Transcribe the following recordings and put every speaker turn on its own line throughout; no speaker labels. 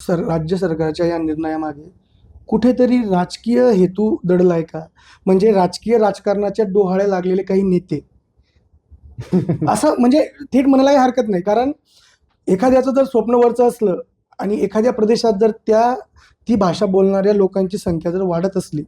Sir राज्य सरकारच्या या निर्णयामागे कुठेतरी राजकीय हेतू दडलाय का? म्हणजे राजकीय राजकारणाच्या डोहाळे लागलेले काही नेते. असं म्हणजे थेट म्हणायला काही हरकत नाही. कारण एखाद्याचं जर स्वप्न वरचं असलं आणि एखाद्या प्रदेशात जर त्या ती भाषा बोलणाऱ्या लोकांची संख्या जर वाढत असली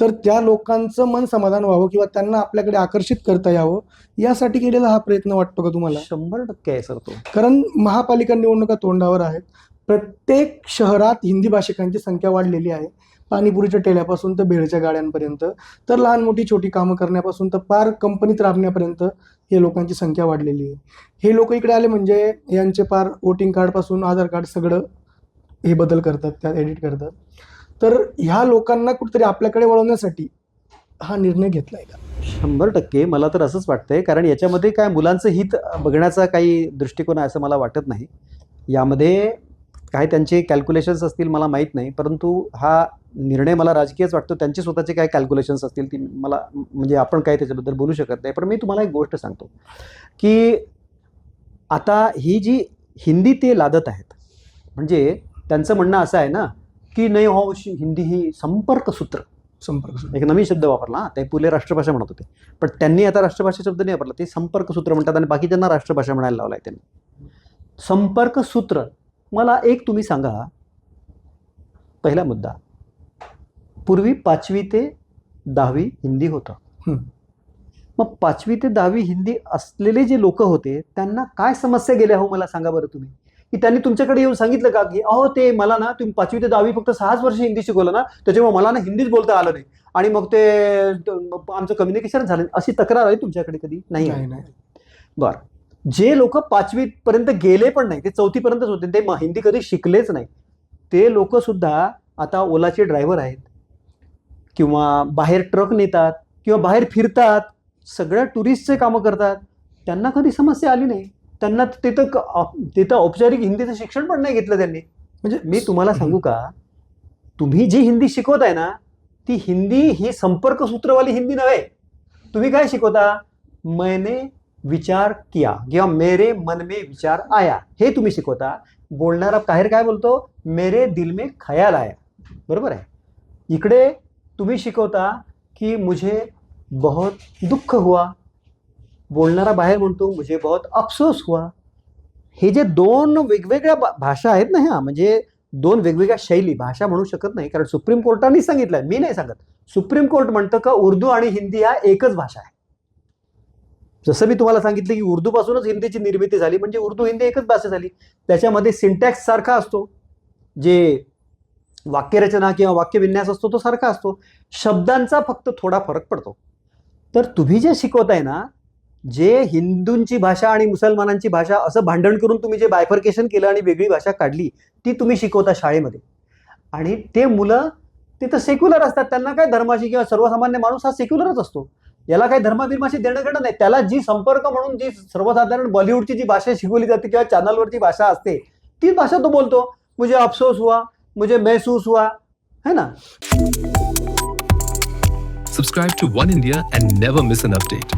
तर त्या लोकांचं मन समाधान व्हावं किंवा त्यांना आपल्याकडे आकर्षित करता यावं यासाठी केलेला हा प्रयत्न वाटतो का तुम्हाला?
शंभर टक्के आहे सर तो.
कारण महापालिका निवडणुका तोंडावर आहेत. प्रत्येक शहरात हिंदी भाषिकांची संख्या वाढलेली आहे. पाणीपुरीच्या टेल्यापासून तर भेळच्या गाड्यांपर्यंत तर लहान मोठी छोटी कामं करण्यापासून तर पार कंपनीत राबण्यापर्यंत हे लोकांची संख्या वाढलेली आहे. हे लोक इकडे आले म्हणजे यांचे पार वोटिंग कार्डपासून आधार कार्ड सगळं हे बदल करतात त्यात एडिट करतात. तर ह्या लोकांना कुठेतरी आपल्याकडे वळवण्यासाठी हा निर्णय घेतला आहे का?
शंभर टक्के. मला तर असंच वाटतंय कारण याच्यामध्ये काय मुलांचं हित बघण्याचा काही दृष्टिकोन आहे असं मला वाटत नाही. यामध्ये काय त्यांचे कॅल्क्युलेशन्स असतील मला माहीत नाही परंतु हा निर्णय मला राजकीयच वाटतो. त्यांचे स्वतःचे काय कॅल्क्युलेशन्स असतील ती मला म्हणजे आपण काय त्याच्याबद्दल बोलू शकत नाही. पण मी तुम्हाला एक गोष्ट सांगतो की आता ही जी हिंदी ते लादत आहेत म्हणजे त्यांचं म्हणणं असं आहे ना की नाही हो हिंदी ही संपर्क सूत्र
संपर्क.
एक नवीन शब्द वापरला ते पुले राष्ट्रभाषा म्हणत होते. पण त्यांनी आता राष्ट्रभाषा शब्द नाही वापरला ते संपर्क सूत्र म्हणतात आणि बाकीच्यांना राष्ट्रभाषा म्हणायला लावलाय त्यांनी. संपर्क सूत्र मला एक तुम्ही सांगा. पहिला मुद्दा. पूर्वी पाचवी ते दहावी हिंदी होतं. मग पाचवी ते दहावी हिंदी असलेले जे लोक होते त्यांना काय समस्या गेल्या हो मला सांगा बरं तुम्ही? की त्यांनी तुमच्याकडे येऊन सांगितलं का की अहो ते मला ना तुम्ही पाचवी ते दहावी फक्त सहाच वर्ष हिंदी शिकवलं ना त्याच्यामुळे मला ना हिंदीच बोलता आलं नाही. आणि मग ते आमचं कम्युनिकेशन झालं. अशी तक्रार आहे तुमच्याकडे कधी? नाही. आहे? बरं. जे लोक पाचवी पर्यंत गेले पण नाही ते चौथी पर्यंतच होते ते हिंदी कधी शिकलेच नाही. ते लोक सुद्धा आता ओलाचे ड्रायव्हर आहेत. किंवा बाहेर ट्रक नेतात किंवा बाहेर फिरतात सगळ्या टुरिस्टचे कामं करतात. त्यांना कधी समस्या आली नाही. त्यांना तिथं क- तिथं औपचारिक हिंदीचं शिक्षण पण नाही घेतलं त्यांनी.
म्हणजे
मी तुम्हाला सांगू का? तुम्ही जी हिंदी शिकवत आहे ना ती हिंदी ही संपर्क सूत्रवाली हिंदी नव्हे. तुम्ही काय शिकवता? मैने विचार किया किंवा मेरे मन में विचार आया हे तुम्ही शिकवता. बोलणारा काहीर काय बोलतो? मेरे दिल में खयाल आया. बरोबर आहे? इकडे तुम्ही शिकवता की मुझे बहुत दुःख हुआ. बोलणारा बाहेर म्हणतो मुझे बहुत अफसोस हुआ. हे जे दोन वेगवेगळ्या भा- भाषा आहेत ना ह्या म्हणजे दोन वेगवेगळ्या शैली भाषा म्हणू शकत नाही कारण सुप्रीम कोर्टाने सांगितलं मी नाही सांगत. सुप्रीम कोर्ट म्हणतं का उर्दू आणि हिंदी हा एकच भाषा आहे. जसं मी तुम्हाला सांगितलं की उर्दूपासूनच हिंदीची निर्मिती झाली म्हणजे उर्दू हिंदी एकच भाषा झाली. त्याच्यामध्ये सिंटॅक्स सारखा असतो. जे वाक्यरचना किंवा वाक्यविन्यास असतो तो सारखा असतो. शब्दांचा फक्त थोडा फरक पडतो. तर तुम्ही जे शिकवताय ना जे हिंदूंची भाषा आणि मुसलमानांची भाषा असं भांडण करून तुम्ही जे बायफर्केशन केलं आणि वेगळी भाषा काढली ती तुम्ही शिकवता शाळेमध्ये. आणि ते मुलं तिथं सेक्युलर असतात त्यांना काय धर्माशी किंवा सर्वसामान्य माणूस हा सेक्युलरच असतो. याला काही धर्माभिर्माशी देणं घेणं नाही. त्याला जी संपर्क म्हणून जी सर्वसाधारण बॉलिवूडची जी भाषा शिकवली जाते किंवा चॅनलवरची भाषा असते ती भाषा तो बोलतो. मुझे अफसोस हुआ मुझे महसूस हुआ है ना?
Subscribe to one India and never miss an update